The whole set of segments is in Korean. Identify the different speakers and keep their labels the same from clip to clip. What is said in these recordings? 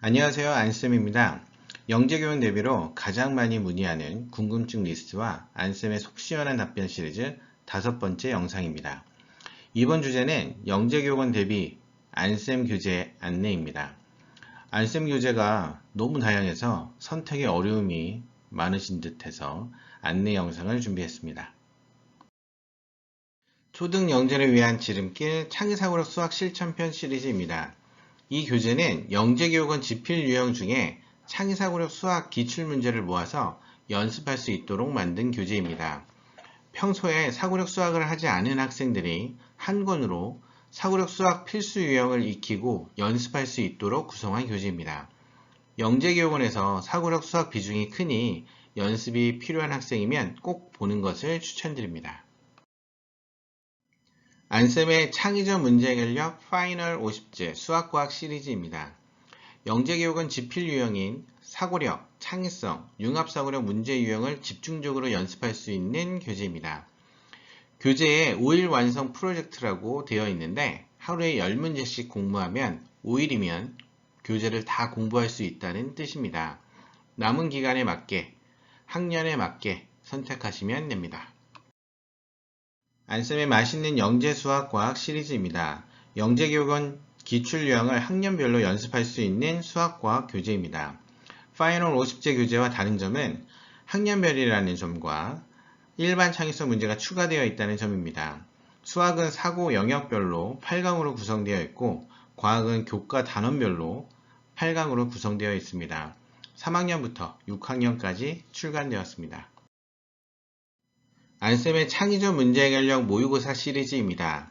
Speaker 1: 안녕하세요 안쌤입니다. 영재교원 대비로 가장 많이 문의하는 궁금증 리스트와 안쌤의 속 시원한 답변 시리즈 다섯 번째 영상입니다. 이번 주제는 영재교원 대비 안쌤 교재 안내입니다. 안쌤 교재가 너무 다양해서 선택에 어려움이 많으신 듯해서 안내 영상을 준비했습니다. 초등 영재를 위한 지름길 창의사고력 수학 실천편 시리즈입니다. 이 교재는 영재교육원 지필 유형 중에 창의사고력 수학 기출문제를 모아서 연습할 수 있도록 만든 교재입니다. 평소에 사고력 수학을 하지 않은 학생들이 한 권으로 사고력 수학 필수 유형을 익히고 연습할 수 있도록 구성한 교재입니다. 영재교육원에서 사고력 수학 비중이 크니 연습이 필요한 학생이면 꼭 보는 것을 추천드립니다. 안쌤의 창의적 문제 해결력 파이널 50제 수학과학 시리즈입니다. 영재교육은 지필 유형인 사고력, 창의성, 융합사고력 문제 유형을 집중적으로 연습할 수 있는 교재입니다. 교재에 5일 완성 프로젝트라고 되어 있는데 하루에 10문제씩 공부하면 5일이면 교재를 다 공부할 수 있다는 뜻입니다. 남은 기간에 맞게, 학년에 맞게 선택하시면 됩니다. 안쌤의 맛있는 영재수학과학 시리즈입니다. 영재교육은 기출유형을 학년별로 연습할 수 있는 수학과학 교재입니다. 파이널 50제 교재와 다른 점은 학년별이라는 점과 일반 창의성 문제가 추가되어 있다는 점입니다. 수학은 사고 영역별로 8강으로 구성되어 있고 과학은 교과 단원별로 8강으로 구성되어 있습니다. 3학년부터 6학년까지 출간되었습니다. 안쌤의 창의적 문제 해결력 모의고사 시리즈입니다.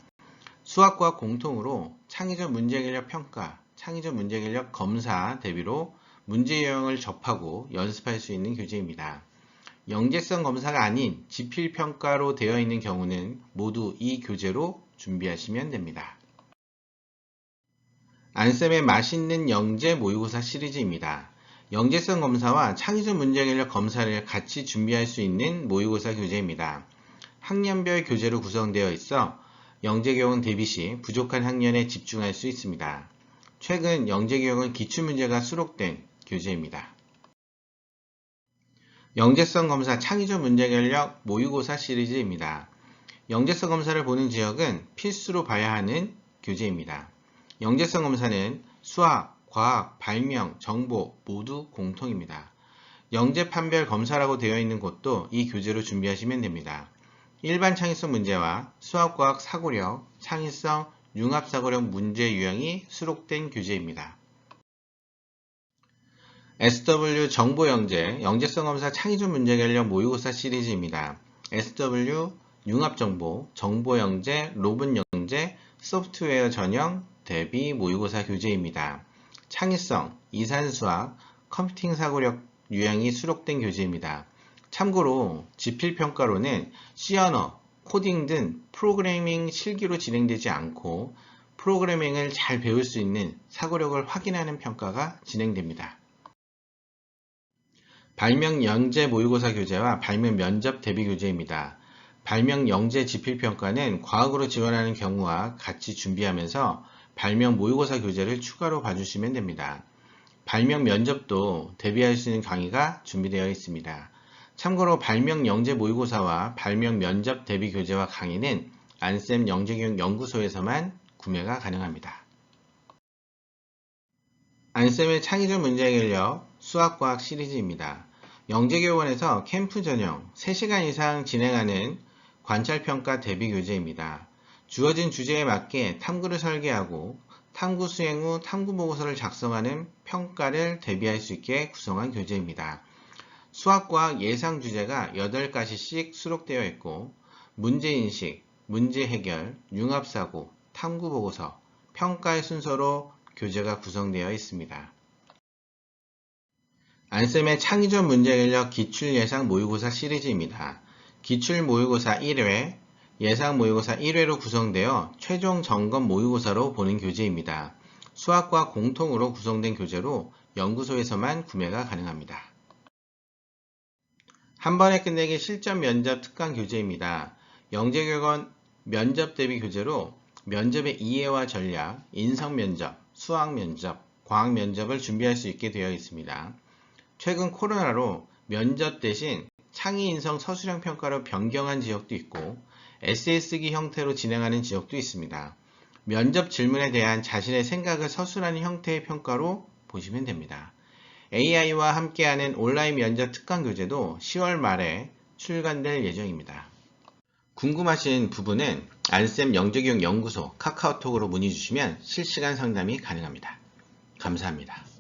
Speaker 1: 수학과 공통으로 창의적 문제 해결력 평가, 창의적 문제 해결력 검사 대비로 문제 유형을 접하고 연습할 수 있는 교재입니다. 영재성 검사가 아닌 지필평가로 되어 있는 경우는 모두 이 교재로 준비하시면 됩니다. 안쌤의 맛있는 영재 모의고사 시리즈입니다. 영재성 검사와 창의적 문제 해결력 검사를 같이 준비할 수 있는 모의고사 교재입니다. 학년별 교재로 구성되어 있어 영재교육은 대비 시 부족한 학년에 집중할 수 있습니다. 최근 영재교육은 기출문제가 수록된 교재입니다. 영재성 검사 창의적 문제 해결력 모의고사 시리즈입니다. 영재성 검사를 보는 지역은 필수로 봐야 하는 교재입니다. 영재성 검사는 수학, 과학, 발명, 정보 모두 공통입니다. 영재 판별 검사라고 되어 있는 곳도 이 교재로 준비하시면 됩니다. 일반 창의성 문제와 수학과학 사고력, 창의성, 융합사고력 문제 유형이 수록된 교재입니다. SW 정보영재, 영재성 검사 창의적 문제 해결력 모의고사 시리즈입니다. SW 융합정보, 정보영재, 로봇영재, 소프트웨어 전형, 대비 모의고사 교재입니다. 창의성, 이산수학, 컴퓨팅 사고력 유형이 수록된 교재입니다. 참고로 지필평가로는 C언어, 코딩 등 프로그래밍 실기로 진행되지 않고 프로그래밍을 잘 배울 수 있는 사고력을 확인하는 평가가 진행됩니다. 발명 영재 모의고사 교재와 발명 면접 대비 교재입니다. 발명 영재 지필평가는 과학으로 지원하는 경우와 같이 준비하면서 발명 모의고사 교재를 추가로 봐주시면 됩니다. 발명 면접도 대비할 수 있는 강의가 준비되어 있습니다. 참고로 발명 영재 모의고사와 발명 면접 대비 교재와 강의는 안쌤 영재교육 연구소에서만 구매가 가능합니다. 안쌤의 창의적 문제 해결력 수학과학 시리즈입니다. 영재교원에서 캠프 전형 3시간 이상 진행하는 관찰평가 대비 교재입니다. 주어진 주제에 맞게 탐구를 설계하고 탐구 수행 후 탐구 보고서를 작성하는 평가를 대비할 수 있게 구성한 교재입니다. 수학과학 예상 주제가 8가지씩 수록되어 있고 문제인식, 문제 해결, 융합사고, 탐구 보고서, 평가의 순서로 교재가 구성되어 있습니다. 안쌤의 창의적 문제 해결력 기출 예상 모의고사 시리즈입니다. 기출 모의고사 1회, 예상 모의고사 1회로 구성되어 최종 점검 모의고사로 보는 교재입니다. 수학과 공통으로 구성된 교재로 연구소에서만 구매가 가능합니다. 한 번에 끝내기 실전 면접 특강 교재입니다. 영재교권 면접 대비 교재로 면접의 이해와 전략, 인성 면접, 수학 면접, 과학 면접을 준비할 수 있게 되어 있습니다. 최근 코로나로 면접 대신 창의 인성 서술형 평가로 변경한 지역도 있고 쓰기 형태로 진행하는 지역도 있습니다. 면접 질문에 대한 자신의 생각을 서술하는 형태의 평가로 보시면 됩니다. AI와 함께하는 온라인 면접 특강 교재도 10월 말에 출간될 예정입니다. 궁금하신 부분은 안쌤 영재교육 연구소 카카오톡으로 문의 주시면 실시간 상담이 가능합니다. 감사합니다.